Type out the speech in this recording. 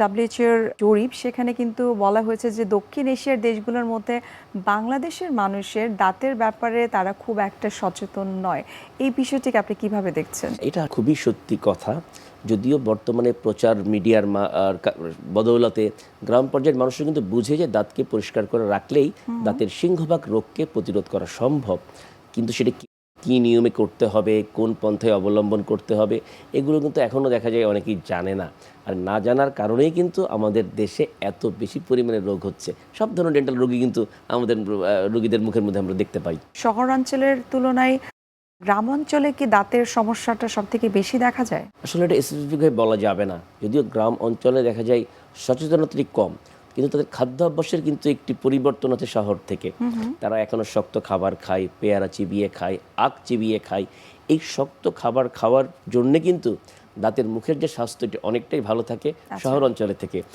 ডাব্লিউএইচওর জরিপ সেখানে কিন্তু বলা হয়েছে যে দক্ষিণ এশিয়ার দেশগুলোর মধ্যে বাংলাদেশের মানুষের দাঁতের ব্যাপারে তারা খুব একটা সচেতন নয়। এই বিষয়টিকে আপনি কীভাবে দেখছেন? এটা খুবই সত্যি কথা। যদিও বর্তমানে প্রচার মিডিয়ার বদৌলতে গ্রাম পর্যায়ের মানুষরা কিন্তু বুঝে যে দাঁতকে পরিষ্কার করে রাখলেই দাঁতের সিংহভাগ রোগকে প্রতিরোধ করা সম্ভব। কিন্তু সেটা কি- নিয়মে করতে হবে কোন পন্থায় অবলম্বন করতে হবে এগুলো কিন্তু এখনও দেখা যায় অনেকেই জানে না। আর না জানার কারণেই কিন্তু আমাদের দেশে এত বেশি পরিমাণে রোগ হচ্ছে। সব ধরনের ডেন্টাল রোগী কিন্তু আমাদের রোগীদের মুখের মধ্যে আমরা দেখতে পাই। শহরাঞ্চলের তুলনায় গ্রাম অঞ্চলে কি দাঁতের সমস্যাটা সব থেকে বেশি দেখা যায়? আসলে এটা স্পেসিফিকভাবে বলা যাবে না। যদিও গ্রাম অঞ্চলে দেখা যায় সচেতনতাটি কম। কিন্তু তাদের খাদ্যাভ্যাসের কিন্তু একটি পরিবর্তন আছে শহর থেকে। তারা এখনও শক্ত খাবার খায় পেয়ারা চিবিয়ে খায় আখ চিবিয়ে খায়। এই শক্ত খাবার খাওয়ার জন্যে কিন্তু দাঁতের মুখের যে স্বাস্থ্যটি অনেকটাই ভালো থাকে শহর অঞ্চলে থেকে।